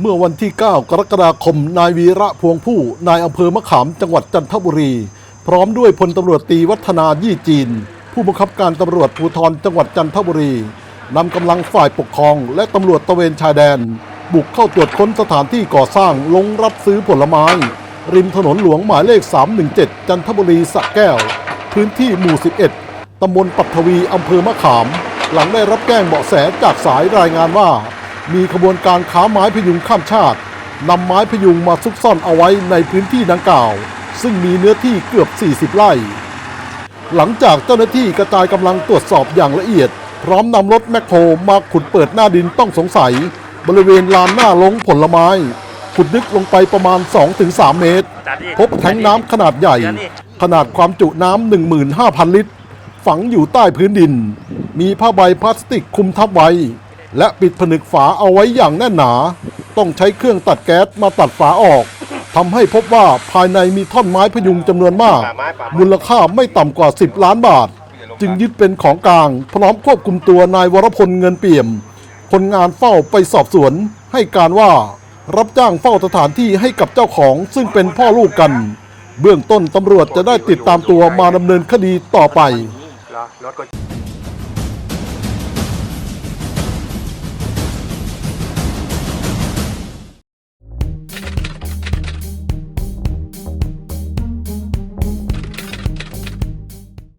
เมื่อวันที่ 9 กรกฎาคม นายวีระพวงผู้ นายอำเภอมะขามจังหวัดจันทบุรี พร้อมด้วยพลตำรวจตีวัฒนายี่จีน ผู้บังคับการตำรวจภูธรจังหวัดจันทบุรีนำกำลังฝ่ายปกครอง และตำรวจตะเวนชายแดน บุกเข้าตรวจค้นสถานที่ก่อสร้างลงรับซื้อผลไม้ ริมถนนหลวงหมายเลข 317 จันทบุรีสะแก้ว พื้นที่หมู่ 11ตำบลปัทวีอำเภอมะขาม หลังได้รับแจ้งเบาะแสจากสายรายงานว่า มีขบวนการค้าไม้พยุงข้ามชาตินำไม้พยุงมาซุกซ่อนเอาไว้ในพื้นที่ดังกล่าว ซึ่งมีเนื้อที่เกือบ 40 ไร่ หลังจากเจ้าหน้าที่กระจายกำลังตรวจสอบอย่างละเอียด พร้อมนำรถแมคโครมาขุดเปิดหน้าดินต้องสงสัย บริเวณลานหน้าลงผลไม้ ขุดลึกลงไปประมาณ 2-3 เมตร พบแทงน้ำขนาดใหญ่ ขนาดความจุน้ำ15,000 ลิตร ฝังอยู่ใต้พื้นดิน มีผ้าใบพลาสติกคลุมทับไว้ และปิดผนึกฝาเอาไว้อย่างแน่นหนา ต้องใช้เครื่องตัดแก๊สมาตัดฝาออกทำให้พบว่าภายในมีท่อนไม้พยุงจำนวนมาก มูลค่าไม่ต่ำกว่า 10 ล้านบาท จึงยึดเป็นของกลาง พร้อมควบคุมตัวนายวรพลเงินเปี่ยม คนงานเฝ้าไปสอบสวน ให้การว่ารับจ้างเฝ้าสถานที่ให้กับเจ้าของซึ่งเป็นพ่อลูกกัน เบื้องต้นตำรวจจะได้ติดตามตัวมาดำเนินคดีต่อไปเหรอรถก็